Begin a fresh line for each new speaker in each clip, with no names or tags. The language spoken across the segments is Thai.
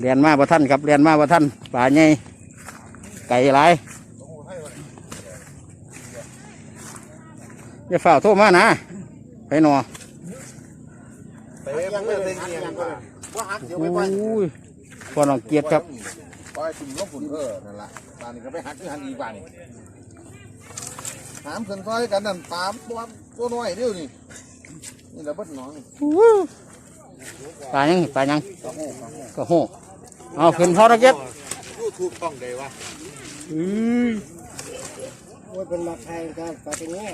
เรียนมาบ่ท่านครับเรียนมาบ่ท่านป่าใหญ่ไก่หลายอย่าฝ่าโทษมานะไปหนอ
ไปยังไม่ได้เงียบว่าหักเดี๋ยวไป
โอ้ยพอน้องเกียรติครับ
ปล่อยจุ่มลบฝุ่นเออนั่นละตานี่ก็ไปหักที่หันอีกบ้านนี่ถามเพิ่นซอยกันนั่นปามตัวตัวน้อยเดียวนี่นี่ระเบิดหนอง
ปลายังปลายัง
กระโหกระโหก
ก็โหเอาขึ้นพอน้องเกียรติ
ยูทูบช่องใดวะ
อื้อ
โอ้ยเป็นมาไทยกันปลาเป็นแง่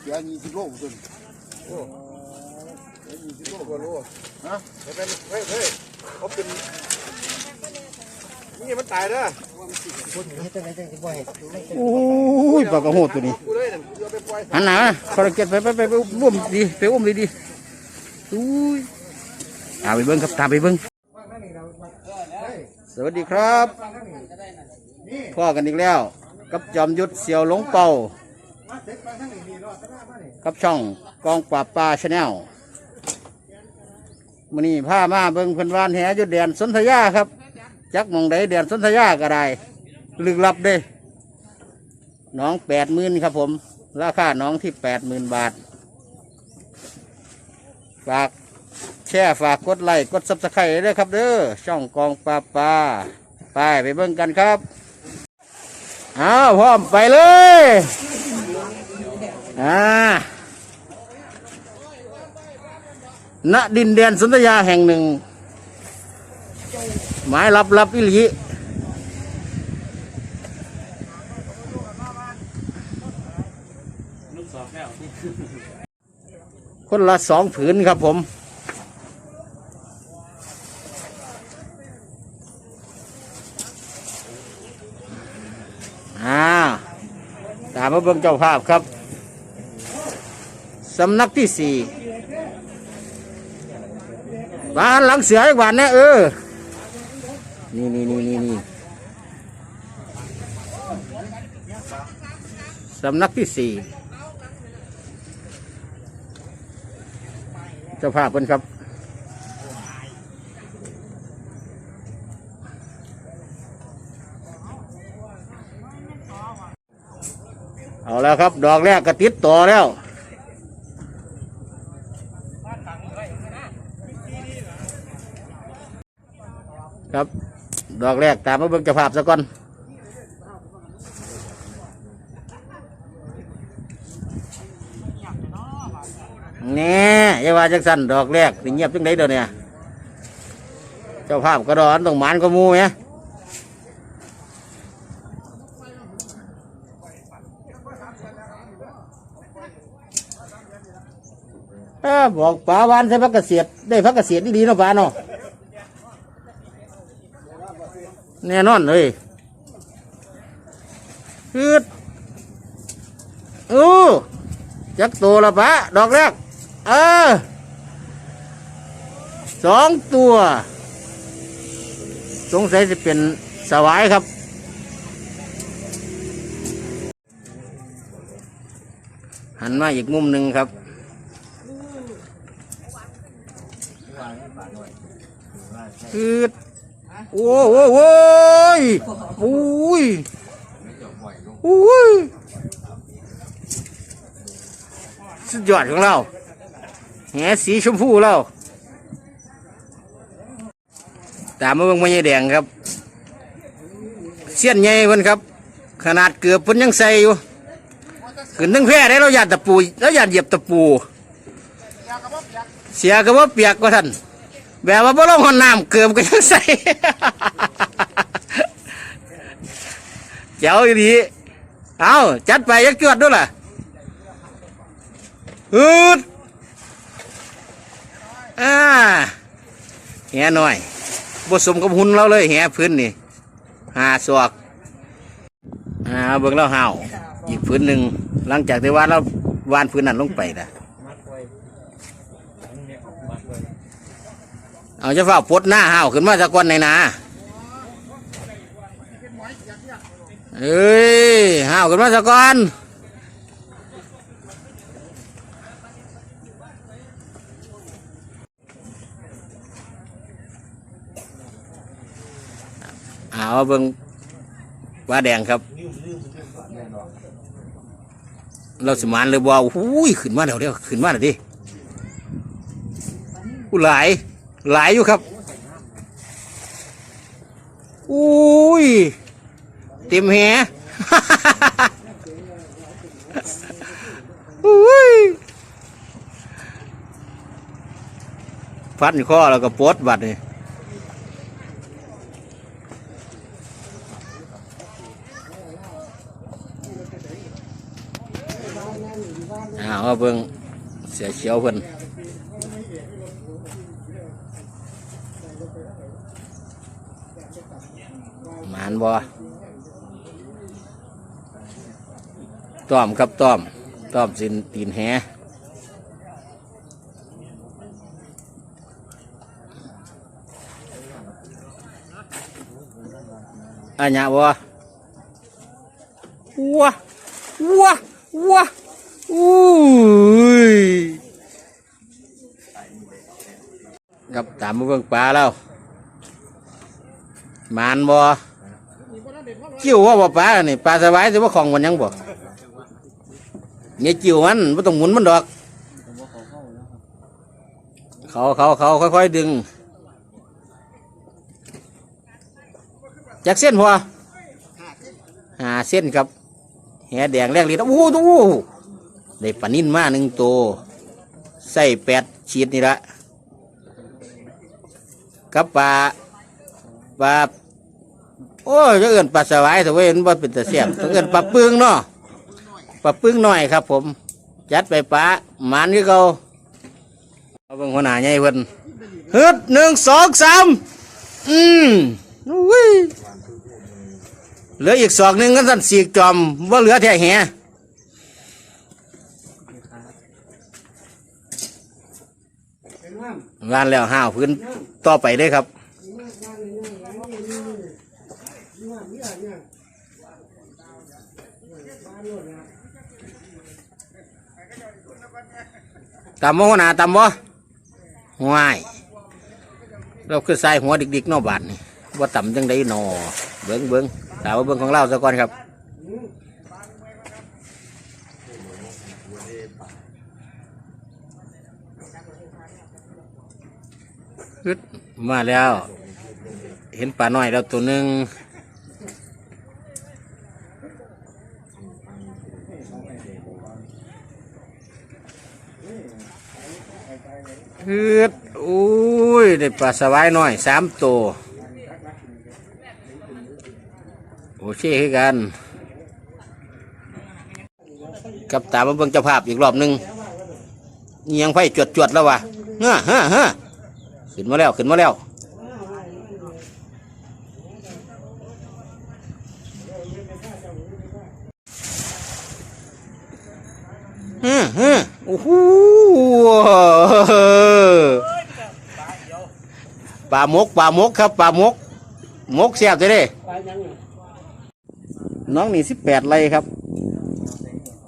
เสียยี่สิบโลจนโอ้เสียยี่สิบโลกว่าโลฮะไม่เป็นเฮ้ยเฮ้ยเขาเป็นนี่มันตายเด้อ
โอ้ยปลากระโหดตัวนี้หันหน้ามาพอน้องเกตไปไปไปไปอุ้มดีไปอุ้มดีดีอุ้ยตามไปเบิ้งครับตามไปเบิ้งสวัสดีครับพ่อกันอีกแล้ว กับจอมยุทธเสียวหลงเป่ากับช่องกองปราบปลาชาแนลมื้อนี้พามาเบิ่งเพิ่นวานแหยู่แดนสนธยาครับ จักมองใดแดนสนธยาก็ได้ ลึกลับเด้น้องแปดหมื่นครับผม ราคาน้องที่แปดหมื่นบาท ฝากแชร์ฝากกดไลค์กดซับสไครต์ด้วยครับเด้อช่องกองปลาปลาไปไปเบิ่งกันครับอ้าวพร้อมไปเลยอ่าณดินแดนสนธยาแห่งหนึ่ง หมายลับลับอิลี คนละสองผืนครับผม อ่า ตามมาเบิ่งเจ้าภาพครับ สำนักที่สี่บ้านหลังเสืออีกวันนะเออ นี่นี่นี่นี่นี่สำนักที่สี่ เจ้าภาพเป็นครับ เอาแล้วครับ ดอกแรกก็ติดต่อแล้ว ครับ ดอกแรกตามมาเบิ่งเจ้าภาพซะก่อนแน่ อย่าว่าจังสันดอกแรกสิเงียบจังไดเดี๋ยวนี้เจ้าภาพกระดอนต้องหมานก็มูไหมเอ้อบอกป๋าวานใส่พักเกษตรได้พักเกษตรดีๆเนาะป๋าเนาะแน่นอนเลยคืดอู้จักตัวละปะดอกแรก เออสองตัว สงสัยจะเป็นสวายครับ หันมาอีกมุมหนึ่งครับ คืดโอ้โหโอ้ยโอ้ยโอ้ยสุดยอดของเรา แหสีชมพูเราตามมาเบิ่งมันยายแดงครับ เสี้ยนใหญ่เพิ่นครับ ขนาดเกือบเพิ่นยังใส่อยู่ขึ้นทั้งแพร่ได้เราหยาดตะปูเราหยาดเหยียบตะปู เสียก็ว่าเปียกก็ท่านแบบว่าบ่ลงหอนน้ำเกือบก็ยังใส่เจ้าอีดีเอาจัดไปยักจวดด้วยล่ะฮึด อ่าแหหน่อยบสมกับหุ่นเราเลยแหพื้นนี่หาศอกอ่าเบิ่งแล้วห่าอีกพื้นหนึ่งหลังจากที่ว่าเราวานพื้นนั้นลงไปนะเอาจะฝ้าปลดหน้าห้าขึ้นมาจากก้อนในนาเอ้ยห้าวขึ้นมาจากก้อนามาเบิงปลาแดงครับ เราสมานเลยบ่าวหูยขึ้นมาเดี๋ยวเดี๋ยวขึ้นมาเดี๋ยวดิอู้หลายหลายอยู่ครับอุ้ยเต็มแหอุ้ยฟันข้อแล้วก็ปวดบัดนี่ อ้าวเอาเบิ่งเสียเขียวเพิ่นหมานบ่ต้อมครับต้อมต้อมสินตีนแหอันยะบ่ว้าว้าว้า อุ้ยครับตามมาเบิ่งปลาแล้วมานบ่กิ้วว่าบ่ปลานี่ปลาสบายสิว่าของมันยังบ่เนี่ยกิ้วมันบ่ต้องหมุนมันดอก เขาเขาเขาค่อยๆดึงจากเส้นพอหาเส้นครับแหแดงแรกเลยนะโอ้โหดู ได้ปลานิ่นมาหนึ่งตัวใส่แปดชีดนี่ละกับปลาปลาโอ้ยจะเอื่นปลาสวายแต่ว่าเห็นว่าเป็นตะเสียบต้องเอื่นปลาปึ้งเนาะปลาปึ้งหน่อยครับ ผม จัดไปปลาหมันคือเขาเอาเบิ่งหัวหน้าใหญ่เพิ่นฮึดหนึ่งสองสามอืมอุ้ยเหลืออีกสองหนึ่งก็สั่นสีกจอมว่าเหลือแท้แห่ วานแล้วห้าวพื้นต่อไปเลยครับตำบ่หัวหน้าตำบ่ห่วยเราคือใส่หัวดิกๆนอบาดนี่ว่าต่ำจังไดหนอเบิ้งเบิ้งถามว่าเบิ้งของเราซะก่อนครับึดมาแล้ว เห็นปลาน้อยแล้วตัวหนึ่งฮึดอุ้ยได้ปลาสวายน้อยสามตัวโอเคกัน กับตามมาเบิ่งเจ้าภาพอีกรอบหนึ่งเงียงไฟจวดจวดๆแล้ววะเฮ้อเฮ้อเฮ้อ ขึ้นมาแล้ว ขึ้นมาแล้วฮ้อเฮ้อโอ้โหปลามกปลามกครับปลามก มกแซ่บจะได้
ปลย
น้องนี่สิบแปดไรครับ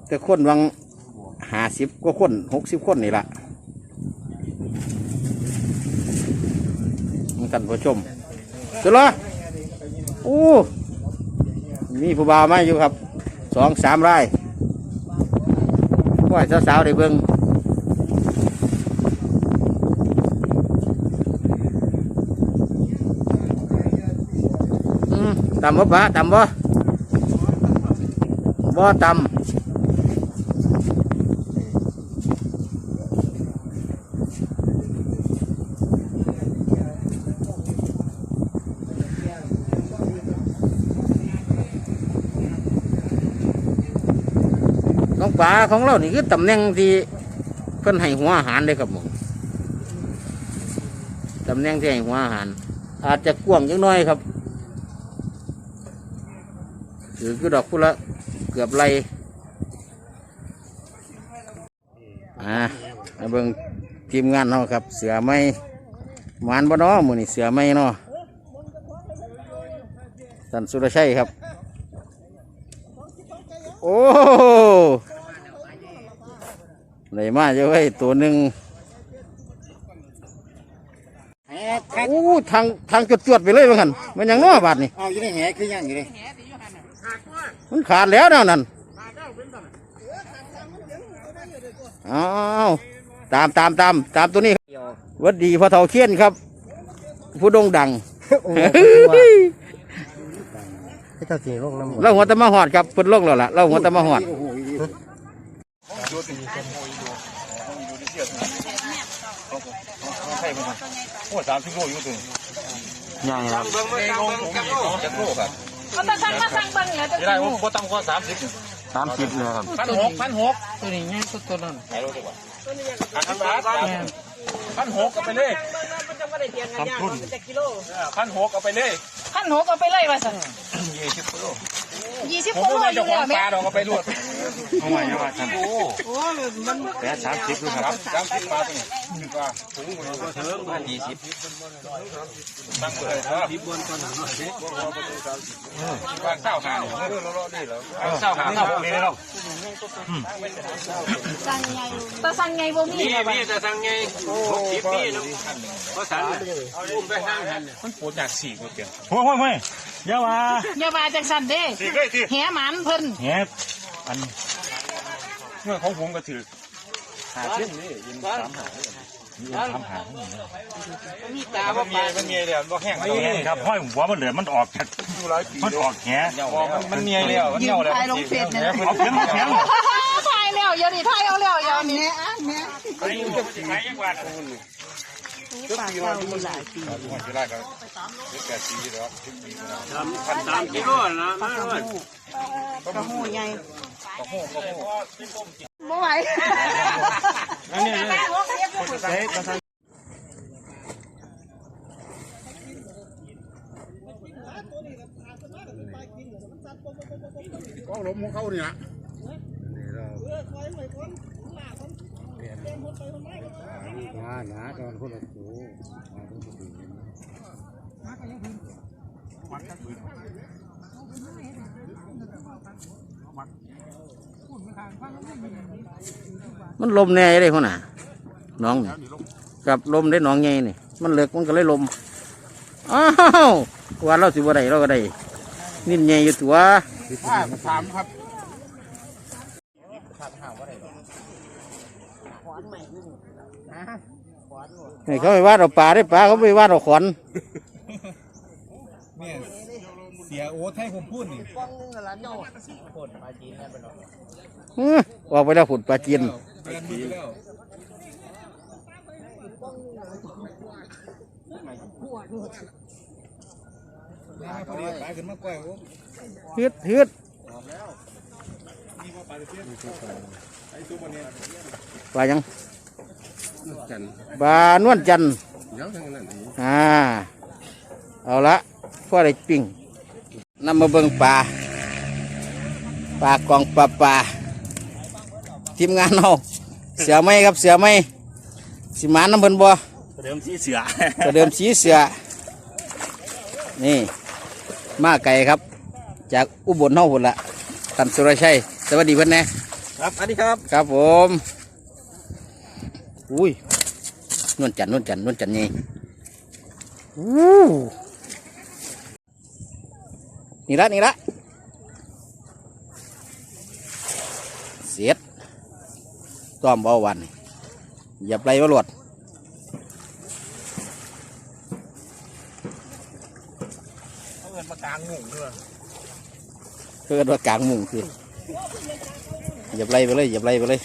แต่คนวังหาสิบก็คนหกสิบคนนี่ละ ท่านผู้ชมเสร็จแล้วโอ้ มีผู้บ่าวมาอยู่ครับ สองสามไร่ก็ให้สาวๆได้เบิ่งอืมตำบ่ปะตำบ่บ่ตำ ปลาของเรานี่คือตำแหน่งที่เพิ่นให้หัวอาหารเลยครับผมตำแหน่งที่ให้หัวอาหาร อาจจะกว้างจังน้อยครับหรือคือดอกพุละเกือบไรอ่าเบิ่งทีมงานเราะครับ เสือไม่มานบ่เนาะมือนี่เสือไม่เนาะท่านสุรชัยครับ โอ้ ไหนมาเยอะเว้ยตัวหนึ่ง
ให้คัด
โอ้ทางทางจวดๆไปเลยว่างั้นมันหยังน้อบาดนี่
เอาอยู่ในแหคือยังอยู่เลย
มันขาดแล้วแนวนั้นอ้าวตามตามตามตามตัวนี้หวัดดีพ่อเฒ่าเคียนครับ ผู้โด่งดัง
โอ้ให้เจ้าสีลงน้ำ
เราหัวแตะมาหอดครับเพิ่นลงแล้วล่ะเราหัวแตะมาหอด
โอ้โห
โอ้สามสิบโลอยู่ตัว
ยังครับ
จะโลครับ
เขาตะสั่งมาสั่งเบิ่งเหรอจะ
ได้ผมก็ตั้งข้สามสิบ
สามสิบเลยครับ
พันหกพันหก
ตัวนี้ง่ายสุดตัวนั้น
ไหนรู้ดีกว่าพันบาทพันหกเอาไปเลย
มันจะท่านจะกิโล
พันหกเอาไปเลย
ขั้นหกเอาไปเลยว่าสั่ง
ยี่สิบกิโล
ยี่สิบ
ผม
กิโลอยู่แล้วแม่
ปลาดอกเอาไปรวดเอาใหม่เอาใหม่ท่านโอ้แปดสามสิบครับสามสิบบาทนี่ดีกว่าถุงถิงพันยี่สิบตั้งเลยครับรีบบนก่อนบ้านเศร้าหาเนี่ยเออเราได้เหรอเศร้าหาเศร้าเลยเรา
ตะสั่งไงบ่มี
นี่
แล้วว่า
พี่จะสั่งไงหกสิบพี่นะเพราะสันเอาอุ้มไปห้างหันมันปวดจากสี่ก็เปลี่ยน
โอ้ยโอ้ยโอ้ย เดี๋ยวว่า
อย่ามาจังสั่นเด้
สี่เลยสี่
แหหมันเพิ่น
เฮ็ดอัน
เมื่อของผมก็ถือ
สามหาง
มันมีมันมีเลยมันแห้ง
นี่ครับห้อยหัวมันเหลือมันออกจาก
ดูร้อยปี
มันออกแห
มันมีแล้วมันเหี่ยวแล้ว
เอาเข็มเอาเข็ม
ทายแล้วอย่าดิทายเอาแล้วอย่านี่
ไปอยู่กับใครยังกว่า ก็ปีละมันหลายปีมันจะได้กันแปดปีแล้วสิบปีแล้วพันสามกิโลนะมาเลย
บ่
กระหูกระ
หู
ไม่ไหว
นั่นนี่
ก็ล้มของเขาเนี่นะ
ห นาหนาตอนคนละโอ้
มันลมแน่เลยพ่อน่ะน้องนี่กับลมได้น้องใหญ่นี่มันเลิกมันก็เลยลมอ้าวว่าเราสิบ่ได้เราก็ได้นิ่มใหญ่อยู่ตัว
สามครับ
ให้เขาไปว่าเราปลาได้ปลาเขาไปว่าเราขอน
เสียโอ้ให้ผมพูดนี่
อื้อออกไปแล้วผุดปลาจีน
เดือนนี้แล้ว
ฮึดฮึดปลายัง ปลานวลจันทร์อ่า เอาละพ่อได้ปิ้งนำมาเบิ่งปลาปลากองปลาปลาทีมงานเราเสือไหมครับเสือไหมสิหมานน้ำเพิ่นบ่
เดิมสีเสือ
ประเดิมสีเสือนี่ มาไก่ครับ จากอุบลเฮาพุ่นละท่านสุรชัยสวัสดีเพื่อนแหน่
ครับ อันนี้ครับ
ครับผม อุ้ยนวลจันนวลจันนวลจันนี่อู้นี่ละนี่ละเสียดต้อมเบาวันอย่าไปว่าหลวด
เงินมากลางงงด้วย
เพื่อนว่ากลางมุงคืออย่าไล่ไปเลยอย่าไล่ไปเลย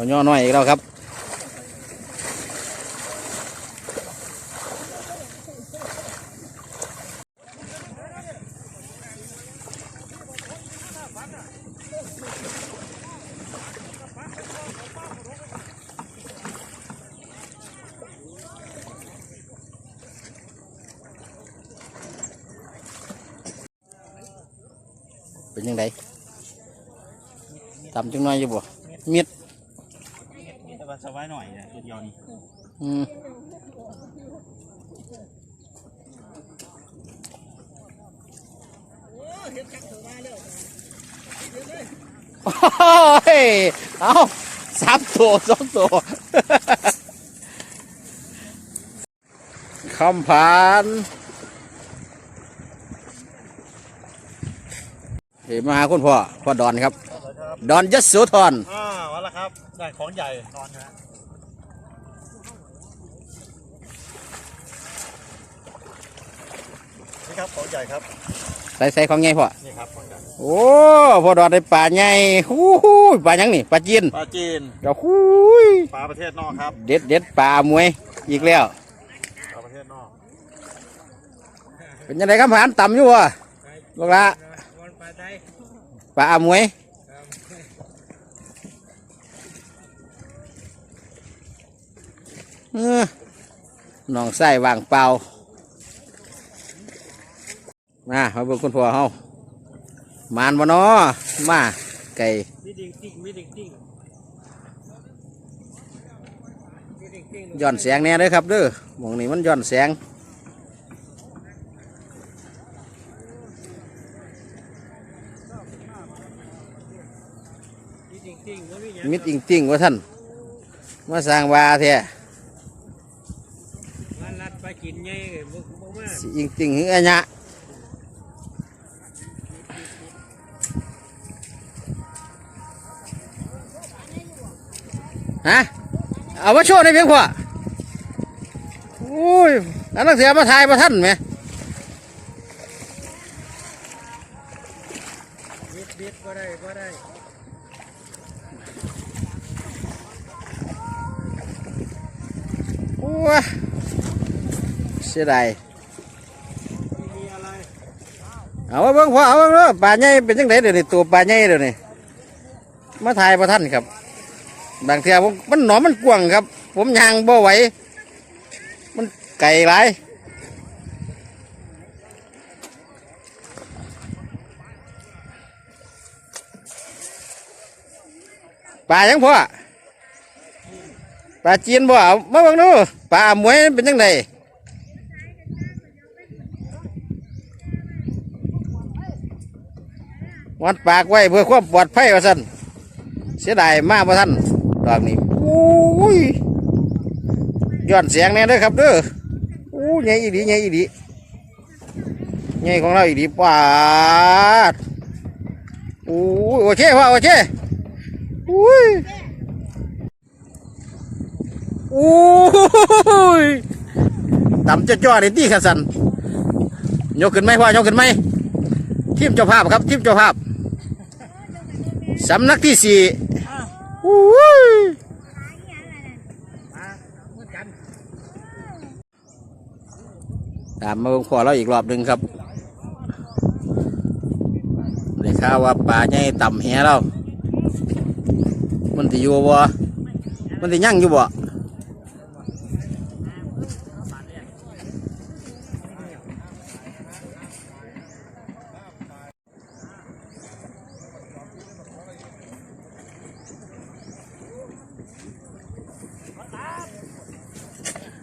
เอาย่อน้อยอีกแล้วครับ เป็นยังไงทำจังน้อยอยู่บ่มิด
สบายหน่อยเนี่ยตัวเดียวนี่
อืมโอ้ยเอาสามตัวสองตัวคำผ่านเฮ้มาหาคุณพ่อพ่อดอนครับ ดอนยศโสธร
อ่าวันละครับได้ของใหญ่นอนนะนี่ครับของใหญ่ครับ
ใส่ใส่ของไงพ่อ
นี่ครับของใหญ่
โอ้พ่อดอนได้ปลาใหญ่หู้หู้ปลาหยังนี่ปลาจีน
ปลาจีน
เดี๋ยวหู้ย
ปลาประเทศนอกครับ
เด็ดเด็ดปลามวยอีกแล้ว
ปลาประเทศนอก
เป็นยังไงครับผ่านต่ำอยู่วะลูกละปลาอามวย น้องไส้วางเปล่ามามาเบิ่งคุณพ่อเฮามานบ่นอมาไก่
มีดิ่งติ๊งมีดิ่งติ๊งมีดิ่งติ๊ง
ย้อนแสงแน่เด้อครับเด้อหมองนี้มันย้อนแสง
มีดิ่งติ๊งมันมีหยัง
มิดอิงติ่งว่าท่านมาสร้างวาแท้
มันรัดไป กินไงบ่บ่มา
สิอิงติงหึอัญญะฮะเอามาโชว์ในเพียงพอโอ้ยอันนักเสียมาทายมาท่านไหม
บิดบิดบ่ได้บ่ได้
โอ้ยเสียดาย
มีอะไเอา
มาเบิ่งพอเอาเบิ่งเด้ปลาใหญ่เป็นจังไดเดี๋ยวนี้ตัวปลาใหญ่เดี๋ยวนี้มาถ่ายมาท่านครับ บางเทีผมมันหนอมมันกว้างครับ ผมยางบ่ไหวมันไก่หลายปลายังพ่อปลาจีนบ่เอามาเบิ่งดูปลาหมวยเป็นจังได วัดปากไว้เพื่อความปลอดภัยว่าซั่นเสียดายมากพ่ท่านดอกนี้โอ้ยย้อนเสียงแน่เด้อครับเด้อโอ้ยใหญ่อีดีใหญ่อีดีใหญ่ของเราอีดีปาดโอ้ยโอเคพ่อโอเคโอ้ยโอ้ยต่ำจะจ่อในตีขันสันยกขึ้นไหมพ่อยกขึ้นไหมทีมเจ้าภาพครับทีมเจ้าภาพ สำนักที่สี่อู้ยตามมาเบิ่งขอเราอีกรอบหนึ่งครับได้ข่าวว่าป่าใหญ่ต่ำแหเรา มันจะอยู่บ่มันจะยั่งอยู่บ่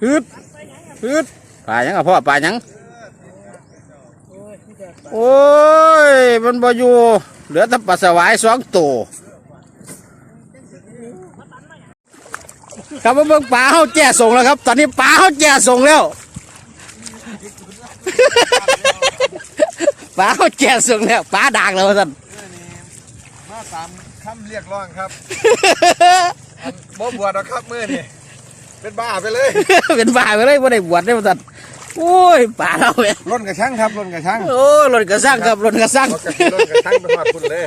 ฮึดฮึดป่าหยังอะพ่อป่าหยังโอ้ยมันบ่อยู่เหลือแต่ปลาสวายสองตัวครับมาเบิ่งปลาเขาแก่ส่งแล้วครับ ตอนนี้ปลาเขาแก่ส่งแล้วปลาเขาแก่ส่งแล้วปลาด่างแล้วท่าน
มาตามคำเรียกร้องครับบ่บวชหรอกครับมือนี่ เป็นบ้าไปเลย
เป็นบ้าไปเลยไม่ได้บวชได้ท่านโอ้ยปลาเราเนี่ย
ร่นกระชังครับร่นกระชัง
โอ้ยรถกระซังครับรถกระซัง
รถกระร่นกระชังเป็นหอดคุณเลย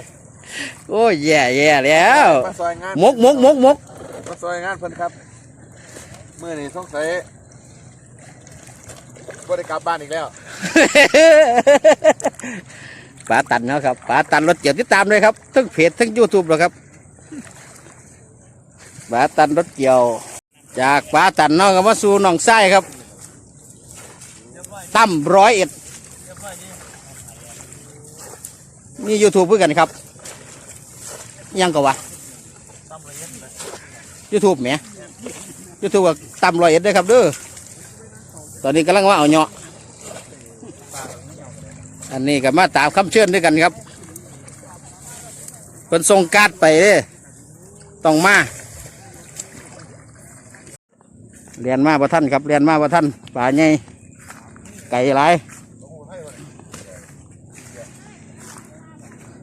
โอ้ยแย่แย่แล้ว
มาซอยงาน
มกมกมกมก
มาซอยงานเพิ่นครับมือนี่สงสัยบ่ได้กลับบ้านอีกแล้ว
ป๋าตันเนาะครับป๋าตันรถเกี่ยวติดตามเลยครับทั้งเพจทั้งยูทูบเลยครับป๋าตันรถเกี่ยว จากป๋าตันเนาะก็มาสู่หนองไส้ครับตั้มร้อยเอ็ดนี่ยูทูบเพื่อกันครับ ยังก็วะยูทูบแหมยูทูบกับตั้มร้อยเอ็ดด้อครับเด้อตอนนี้กำลังว่าเอาเนาะอันนี้ก็มาตามคำเชิญด้วยกันครับเพิ่นส่งการ์ดไปเด้ต้องมา เรียนมาบ่ท่านครับเรียนมาบ่ท่านป่าใหญ่ไก่หลาย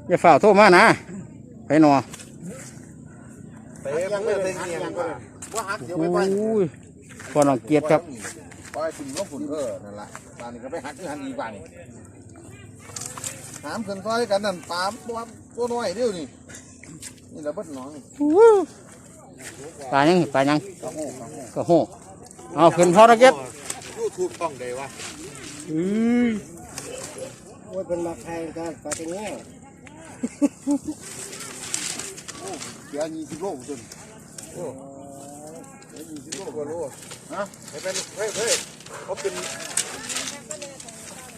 อย่าฝ่าโทรมานะไปหนอ
เตะมันไม่ได้เงียบว่าหักเดี๋ยวไปไป
โอ้ยพอน้องเกียรติครับ
ปล่อยฝุ่นก็ฝุ่นเออนั่นแหละบ้านนี้ก็ไปหักที่หันอีกบ้านนี่ถามเพิ่นซอยกันนั่นปามตัวตัวน้อยเดียวนี่นี่ระเบิดน้อง
ปลายังปลายังก็โห เอาขึ้นพอน้องเกียรติ
ยูทูบต้องได้วะ
อื้อ
โอ้ยเป็นมาไทยกันปลาตะเงี้ย
เดี๋ยวยี่สิบโลจนโอ้เดี๋ยวยี่สิบโลกว่าโลนะให้เป็นเฮ้ยเฮ้ยเขาเป็น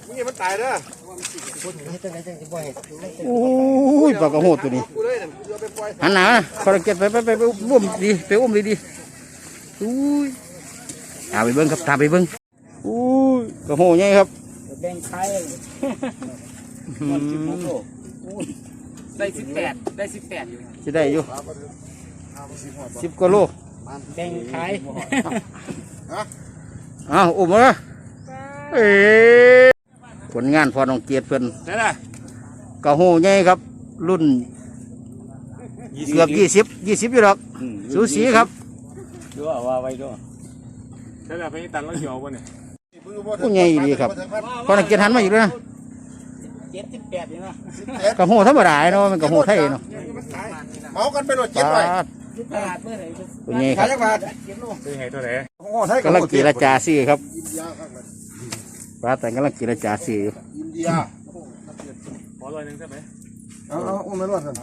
มึงอย่ามันตายเด้อ
คนเฮ็ดจังไดจังสิบ่เฮ็ดมันเป็น
โอ้ยปลากระโหดตัวนี้
กูเลยนั่นกูเอาไปปล่อย
หันหน้ามาพอน้องเกียรติไปไปไปไปอุ้มดีไปอุ้มดีดีๆอุ้ย ตามไปเบิ้งครับตามไปเบิ้งอุ้ยกระโหใหญ่ครับ
แบ่งไข่
อืม
ได้สิบแปดได้สิบแปดอยู่
จะได้อยู่สิบกว่าโล
แบ่งไข่
อ้าวอุ้มมาเอ๊ะผลงานพอน้องเกียรติเพิ่น
ได้ละ
กระโหใหญ่ครับ รุ่นเกือบยี่สิบยี่สิบอยู่หรอกสูสีครับ
ดูว่าไว้ด้วย ได้ละพี่ตันแล้วเหี่ยวป่ะเนี่ย
ผู้ใหญ่ดีครับพอน้องเกียรติหันมาอยู่ด้วยนะ
เจ็ดสิบแปดนี่นะ
กระโหธรรมดาเนาะมันกระโหไทยเนาะ
เมากันไปรถ
ป
เจ็บไป
ลาด
ตลาดเมื่อไหร่
ผู้ใหญ่ค
ขา
รั
ย
บ
จักบาท
เป็นไงตัวไหน
โอ้ไทย
กำลังเจรจาซื้อครับปลาแต่กำลังเจรจาซื้ออยู่
อินเดีย
ขอร้อยหนึ่งใช่ไหม
เอาเอาอุ้มไม่รอดกัน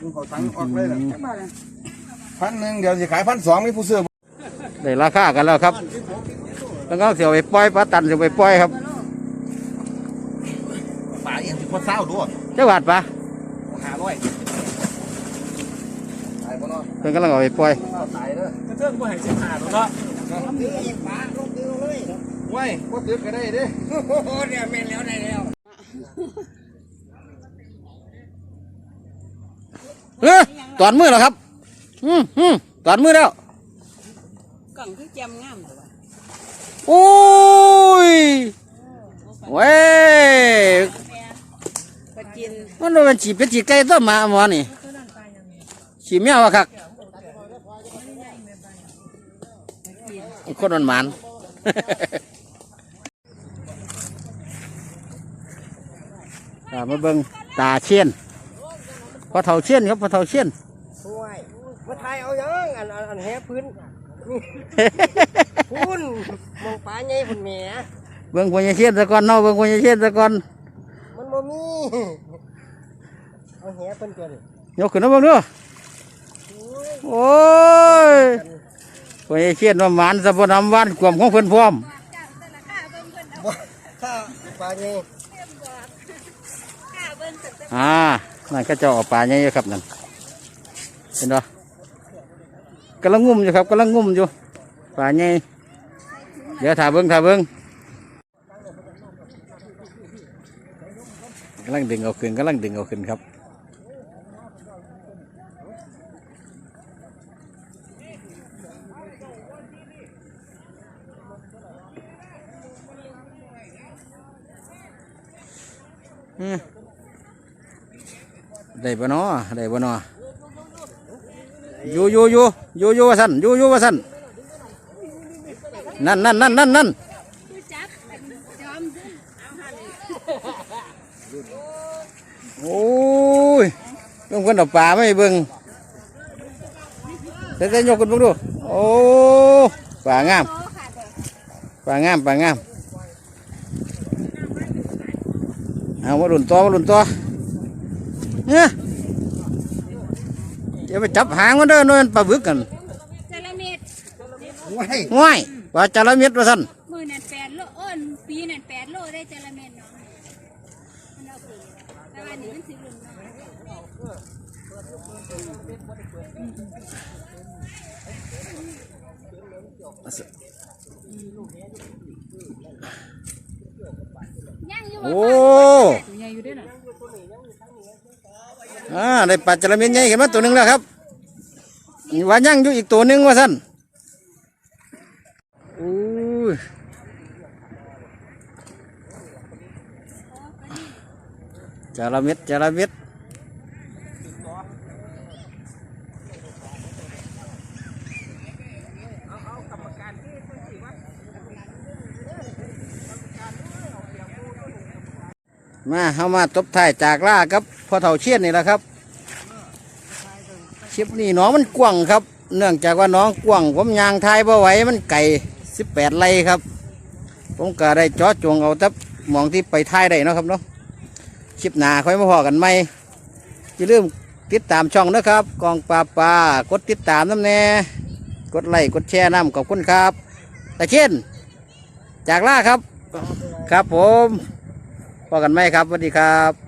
มึงเขาตังค์ออกเลยนะพันหนึ่งเดี๋ยวสิขายพันสองมีผู้ซื้อ
ได้ราคากันแล้วครับแล้วก็เสียวไปปล่อยปลาตันเสียวไปปล่อยครับ
ป่าเองสิคนเศร้าด้วย
เจ้าบาทปลา
หาร้อยตายบ่เนาะ
เพิ่นกำลังเอาไปปล่อย
ตายเด้อ
เทื่องบ่ให้สิบห้าตัวเนาะ
ไว้ก็ตึกก็ได้เด้
โอ้โหเนี่ยแม่นแล้วได้แล้ว
เออตอนมือแล้วครับ อืมอืมตอนมือแล้ว
กล่องคือจำงามแต่ว่า
โอ้ยเว้ย
ปลาจิน
มันว่ามันฉีเป็นฉีไก่ต้มมาหมอนี่ฉีแมวอะครับคนมันหมันตามมาเบิ่งตาเชียนพอเท่าเชียนครับพอเท่าเชียน
ช่วยมาไทยเอายังอันอันอันแห่พื้นนี่ พุ่นมองปลาใหญ่พุ่นแหม
เบิ่งพญาเชียนซะก่อนเนาะเบิ่งพญาเชียนซะก่อน
มันบ่มีเอาแห่เพิ่นตัวนี้
ยกขึ้นมาเบิ่งดูโอ้ยพญาเชียนว่าหมานสะบนำวันกวมของเพิ่นพร้อม
ถ้าปลาใหญ่
อ่านั่นก็เจะเอาปลาใหญ่อยู่ครับนั่นเห็นปะ กำลังงุ่มอยู่ครับกำลังงุ่มอยู่ปลาใหญ่เดี๋ยวถ่าเบิ้งถ่าเบิ้งกำลังดึงเอาขึ้นกำลังดึงเอาขึ้นครับได้บ่เนาะได้บ่เนาะ อยู่อยู่อยู่อยู่อยู่ว่าสั่นอยู่อยู่ว่าสั่นนั่นนั่นนั่นนั่นนั่นโอ้ยต้องคนเอาปลาไม่เบิ่งเดี๋ยวจะยกขึ้นเบิ่งดูโอ้ปลางามปลางามปลางามเอามาหลุนตัวมาหลุนตัวเนี่ย อย่าไปจับหางมันเด้อโน่นปลาบึกกัน
จระเม็ด
ไว้
ง่ายปลาจาระเม็ดว่าสั่น
มือนั่นแปดโลเอิ้นปีนั่นแปดโลได้จระเม็ดเนาะมันเอาปีแต่ว่านี่มันสิรุ่นเนาะย่างอยู่
โอ้
ใหญ่ อยู่ด้วยน่ะ
อ่าได้ปลาจระเม็ดใหญ่ขึ้นมาตัวหนึ่งแล้วครับมีว่ายังอยู่อีกตัวหนึ่งว่าสั้นอู้จระเม็ดจระเม็ดมาเข้ามาตบท้ายจากล่าครับ พอเฒ่าเชียนนี่แหละครับคลิปนี้น้องมันกว้างครับ เนื่องจากว่าน้องกว้างผมยางทายบ่ไหวมันไก่สิบแปดไร่ครับ ผมก็ได้จอดจวงเอาแต่หมองที่ไปทายได้นะครับเนาะคลิปหนาค่อยมาพอกันไหมอย่าลืมติดตามช่องนะครับ กองปลาปลากดติดตามน้ำแน่กดไลค์กดแชร์น้ำขอบคุณครับแต่เช่น จากล่าครับ ครับผมพอกันไหมครับสวัสดีครับ